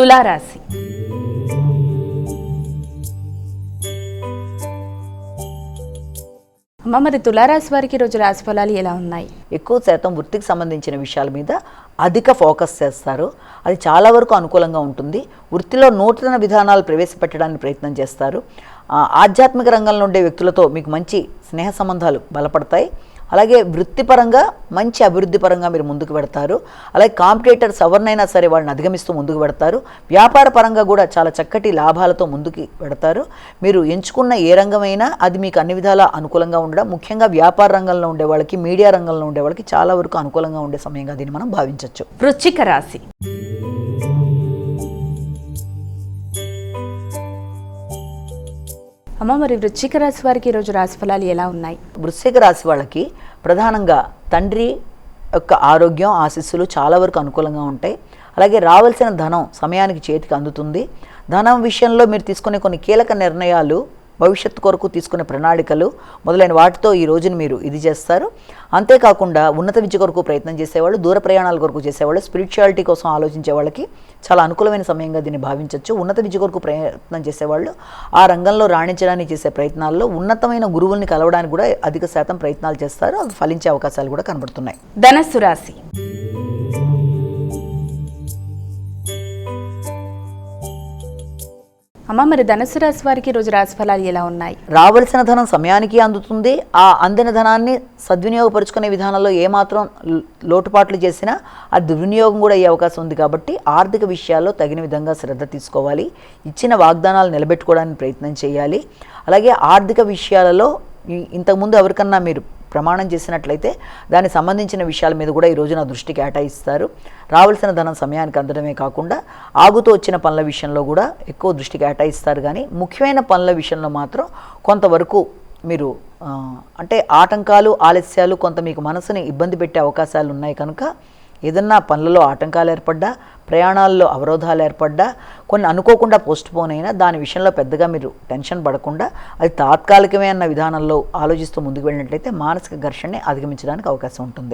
తులారాశి. అమ్మ మరి తులారాశి వారికి రోజు రాశి ఫలాలు ఎలా ఉన్నాయి? ఎక్కువ శాతం వృత్తికి సంబంధించిన విషయాల మీద అధిక ఫోకస్ చేస్తారు. అది చాలా వరకు అనుకూలంగా ఉంటుంది. వృత్తిలో నూతన విధానాలు ప్రవేశపెట్టడానికి ప్రయత్నం చేస్తారు. ఆధ్యాత్మిక రంగంలో ఉండే వ్యక్తులతో మీకు మంచి స్నేహ సంబంధాలు బలపడతాయి. అలాగే వృత్తిపరంగా మంచి అభివృద్ధి పరంగా మీరు ముందుకు పెడతారు. అలాగే కాంపిటేటర్స్ ఎవరినైనా సరే వాళ్ళని అధిగమిస్తూ ముందుకు పెడతారు. వ్యాపార పరంగా కూడా చాలా చక్కటి లాభాలతో ముందుకు పెడతారు. మీరు ఎంచుకున్న ఏ రంగమైనా అది మీకు అన్ని విధాలా అనుకూలంగా ఉండడం ముఖ్యంగా వ్యాపార రంగంలో ఉండే వాళ్ళకి మీడియా రంగంలో ఉండే వాళ్ళకి చాలా వరకు అనుకూలంగా ఉండే సమయంగా దీన్ని మనం భావించవచ్చు వృశ్చిక రాశి. అమ్మ మరి వృశ్చిక రాశి వారికి ఈరోజు రాశి ఫలాలు ఎలా ఉన్నాయి? వృశ్చిక రాశి వాళ్ళకి ప్రధానంగా తండ్రి యొక్క ఆరోగ్యం ఆశీస్సులు చాలా వరకు అనుకూలంగా ఉంటాయి. అలాగే రావాల్సిన ధనం సమయానికి చేతికి అందుతుంది. ధనం విషయంలో మీరు తీసుకునే కొన్ని కీలక నిర్ణయాలు భవిష్యత్తు కొరకు తీసుకునే ప్రణాళికలు మొదలైన వాటితో ఈ రోజున మీరు ఇది చేస్తారు. అంతేకాకుండా ఉన్నత విద్య కొరకు ప్రయత్నం చేసేవాళ్ళు దూర ప్రయాణాల కొరకు చేసేవాళ్ళు స్పిరిచువాలిటీ కోసం ఆలోచించే వాళ్ళకి చాలా అనుకూలమైన సమయంగా దీన్ని భావించవచ్చు ఉన్నత విద్య కొరకు ప్రయత్నం చేసేవాళ్ళు ఆ రంగంలో రాణించడానికి చేసే ప్రయత్నాల్లో ఉన్నతమైన గురువుల్ని కలవడానికి కూడా అధిక శాతం ప్రయత్నాలు చేస్తారు. అవి ఫలించే అవకాశాలు కూడా కనబడుతున్నాయి. ధనస్సు రాశి. అమ్మ మరి ధనుసు రాశి వారికి ఈరోజు రాశి ఫలాలు ఎలా ఉన్నాయి? రావలసిన ధనం సమయానికి అందుతుంది. ఆ అందిన ధనాన్ని సద్వినియోగపరుచుకునే విధానంలో ఏమాత్రం లోటుపాట్లు చేసినా అది దుర్వినియోగం కూడా అయ్యే అవకాశం ఉంది కాబట్టి ఆర్థిక విషయాల్లో తగిన విధంగా శ్రద్ధ తీసుకోవాలి. ఇచ్చిన వాగ్దానాలు నిలబెట్టుకోవడానికి ప్రయత్నం చేయాలి. అలాగే ఆర్థిక విషయాలలో ఇంతకుముందు ఎవరికన్నా మీరు ప్రమాణం చేసినట్లయితే దానికి సంబంధించిన విషయాల మీద కూడా ఈ రోజున దృష్టి కేటాయిస్తారు. రావాల్సిన ధనం సమయానికి అందడమే కాకుండా ఆగుతూ వచ్చిన పనుల విషయంలో కూడా ఎక్కువ దృష్టి కేటాయిస్తారు. కానీ ముఖ్యమైన పనుల విషయంలో మాత్రం కొంతవరకు మీరు అంటే ఆటంకాలు ఆలస్యాలు కొంత మీకు మనసుని ఇబ్బంది పెట్టే అవకాశాలు ఉన్నాయి కనుక ఏదన్నా పనులలో ఆటంకాలు ఏర్పడ్డా ప్రయాణాల్లో అవరోధాలు ఏర్పడ్డా కొన్ని అనుకోకుండా పోస్ట్ పోన్ అయినా దాని విషయంలో పెద్దగా మీరు టెన్షన్ పడకుండా అది తాత్కాలికమే అన్న విధానంలో ఆలోచిస్తూ ముందుకు వెళ్ళినట్లయితే మానసిక ఘర్షణని అధిగమించడానికి అవకాశం ఉంటుంది.